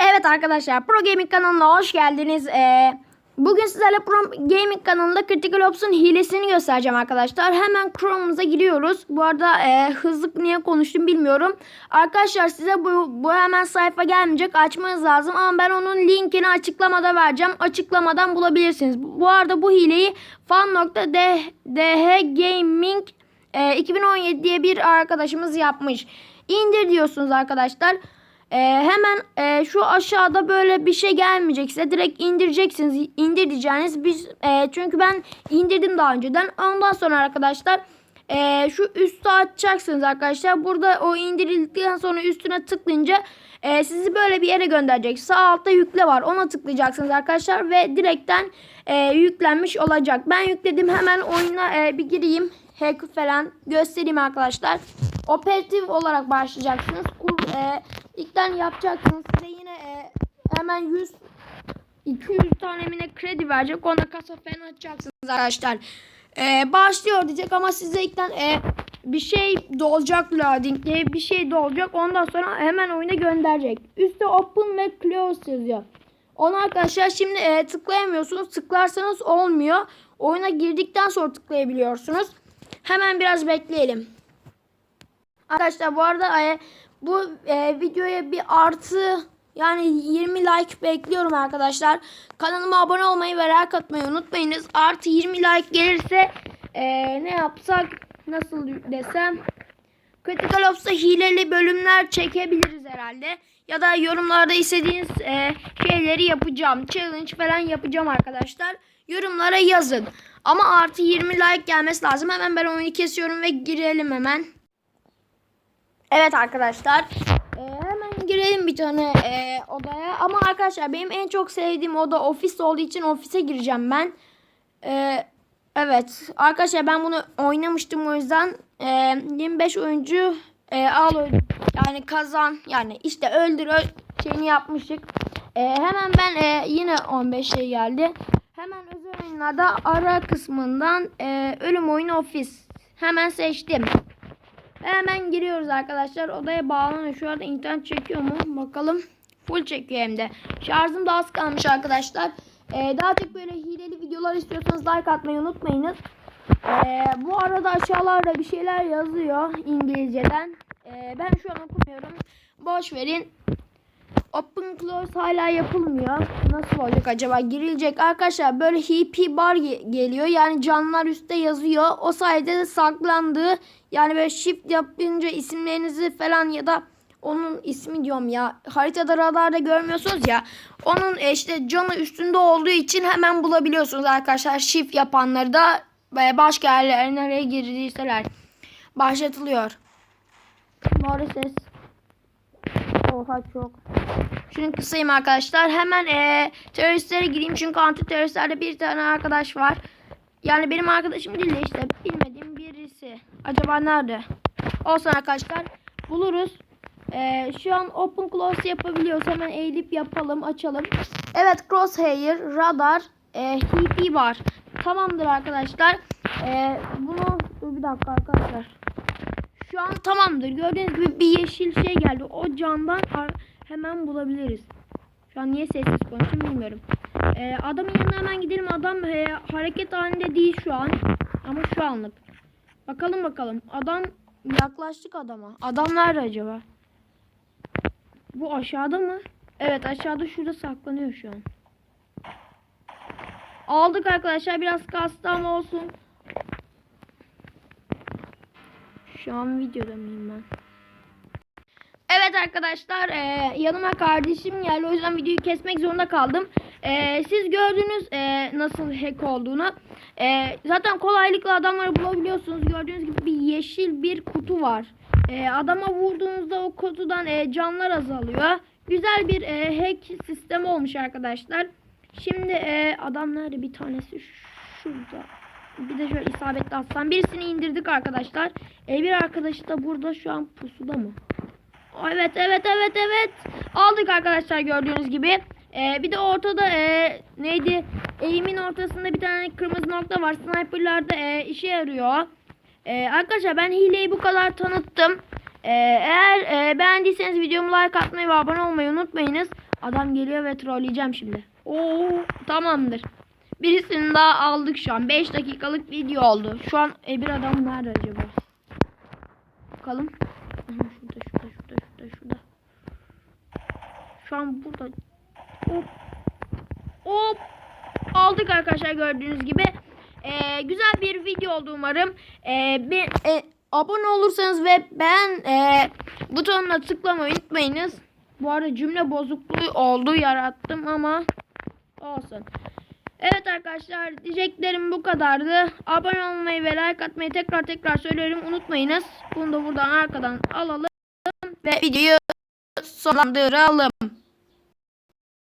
Evet arkadaşlar Pro Gaming kanalına hoş geldiniz. Ee, bugün sizlerle Pro Gaming kanalında Critical Ops'un hilesini göstereceğim arkadaşlar. Hemen Chrome'umuza giriyoruz. Bu arada e, hızlı niye konuştum bilmiyorum. Arkadaşlar size bu, bu hemen sayfa gelmeyecek. Açmanız lazım ama ben onun linkini açıklamada vereceğim. Açıklamadan bulabilirsiniz. Bu arada bu hileyi fan.dh Gaming e, 2017 diye bir arkadaşımız yapmış. İndir diyorsunuz arkadaşlar. Ee, hemen e, şu aşağıda böyle bir şey gelmeyecek size direkt indireceksiniz. İndir biz e, çünkü ben indirdim daha önceden. Ondan sonra arkadaşlar e, şu üstü açacaksınız arkadaşlar. Burada o indirildikten sonra üstüne tıklayınca e, sizi böyle bir yere gönderecek. Sağ altta yükle var ona tıklayacaksınız arkadaşlar ve direkten e, yüklenmiş olacak. Ben yükledim hemen oyuna e, bir gireyim. Hack falan göstereyim arkadaşlar. Operatif olarak başlayacaksınız. Kur, e, İlkten yapacaksınız. Size yine e, hemen 100 200 tane mine kredi verecek. Ona kasa falan açacaksınız arkadaşlar. E, başlıyor diyecek ama size ilkten e, bir şey dolacak loading diye bir şey dolacak. Ondan sonra hemen oyuna gönderecek. Üstte open ve close yazıyor. Onu arkadaşlar şimdi e, tıklayamıyorsunuz. Tıklarsanız olmuyor. Oyuna girdikten sonra tıklayabiliyorsunuz. Hemen biraz bekleyelim. Arkadaşlar bu arada e, bu e, videoya bir artı yani 20 like bekliyorum arkadaşlar. Kanalıma abone olmayı ve like atmayı unutmayınız. Artı 20 like gelirse e, ne yapsak nasıl desem Critical Ops'ta hileli bölümler çekebiliriz herhalde. Ya da yorumlarda istediğiniz e, şeyleri yapacağım. Challenge falan yapacağım arkadaşlar. Yorumlara yazın. Ama artı 20 like gelmesi lazım. Hemen ben oyunu kesiyorum ve girelim hemen. Evet arkadaşlar. Ee, hemen girelim bir tane e, odaya. Ama arkadaşlar benim en çok sevdiğim oda ofis olduğu için ofise gireceğim ben. Ee, evet. Arkadaşlar ben bunu oynamıştım o yüzden e, 25 oyuncu e, al yani kazan yani işte öldür öl şeyini yapmıştık. E, hemen ben e, yine 15 şey geldi. Hemen özel oyunlarda ara kısmından e, ölüm oyunu ofis. Hemen seçtim. Hemen giriyoruz arkadaşlar. Odaya bağlanıyor. Şu anda internet çekiyor mu? Bakalım. Full çekiyor hem de. Şarjım da az kalmış arkadaşlar. Ee, daha çok böyle hileli videolar istiyorsanız like atmayı unutmayınız. Ee, bu arada aşağılarda bir şeyler yazıyor İngilizceden. Ee, ben şu an okumuyorum. Boş verin. Open close hala yapılmıyor. Nasıl olacak acaba? Girilecek. Arkadaşlar böyle HP bar ge- geliyor. Yani canlar üstte yazıyor. O sayede de saklandığı yani böyle shift yapınca isimlerinizi falan ya da onun ismi diyorum ya. Haritada radarda görmüyorsunuz ya. Onun e, işte canı üstünde olduğu için hemen bulabiliyorsunuz arkadaşlar. Shift yapanları da başka yerlere nereye girdiyseler başlatılıyor. Maalesef. Oha çok. Şunu kısayım arkadaşlar. Hemen e, teröristlere gireyim. Çünkü anti teröristlerde bir tane arkadaş var. Yani benim arkadaşım değil de işte bilmediğim birisi. Acaba nerede? Olsun arkadaşlar. Buluruz. E, şu an open close yapabiliyoruz. Hemen eğilip yapalım. Açalım. Evet crosshair, radar, e, HP var. Tamamdır arkadaşlar. E, bunu bir dakika arkadaşlar. Şu an tamamdır. Gördüğünüz gibi bir yeşil şey geldi. O camdan hemen bulabiliriz. Şu an niye sessiz konuştum bilmiyorum. Ee, adamın yanına hemen gidelim. Adam e, hareket halinde değil şu an. Ama şu anlık. Bakalım bakalım. Adam yaklaştık adama. Adam nerede acaba? Bu aşağıda mı? Evet aşağıda şurada saklanıyor şu an. Aldık arkadaşlar. Biraz kastı olsun. Şu an videoda mıyım ben? Evet arkadaşlar e, yanıma kardeşim geldi o yüzden videoyu kesmek zorunda kaldım. E, siz gördünüz e, nasıl hack olduğunu. E, zaten kolaylıkla adamları bulabiliyorsunuz. Gördüğünüz gibi bir yeşil bir kutu var. E, adama vurduğunuzda o kutudan e, canlar azalıyor. Güzel bir e, hack sistemi olmuş arkadaşlar. Şimdi e, adam nerede bir tanesi şurada. Bir de şöyle isabetli atsam. Birisini indirdik arkadaşlar. E, bir arkadaşı da burada şu an pusuda mı? Evet evet evet evet. Aldık arkadaşlar gördüğünüz gibi. Ee, bir de ortada e, neydi? Eğimin ortasında bir tane kırmızı nokta var. Sniper'larda e, işe yarıyor. E, arkadaşlar ben hileyi bu kadar tanıttım. E, eğer e, beğendiyseniz videomu like atmayı ve abone olmayı unutmayınız. Adam geliyor ve trolleyeceğim şimdi. Oo tamamdır. Birisini daha aldık şu an. 5 dakikalık video oldu. Şu an e, bir adam nerede acaba? Bakalım. Şurada şurada şurada şurada şurada. Şu an burada. Hop. Hop. Aldık arkadaşlar gördüğünüz gibi. Ee, güzel bir video oldu umarım. Ee, bir, e, abone olursanız ve beğen e, butonuna tıklamayı unutmayınız. Bu arada cümle bozukluğu oldu yarattım ama olsun. Evet arkadaşlar diyeceklerim bu kadardı. Abone olmayı ve like atmayı tekrar tekrar söylerim unutmayınız. Bunu da buradan arkadan alalım ve videoyu sonlandıralım.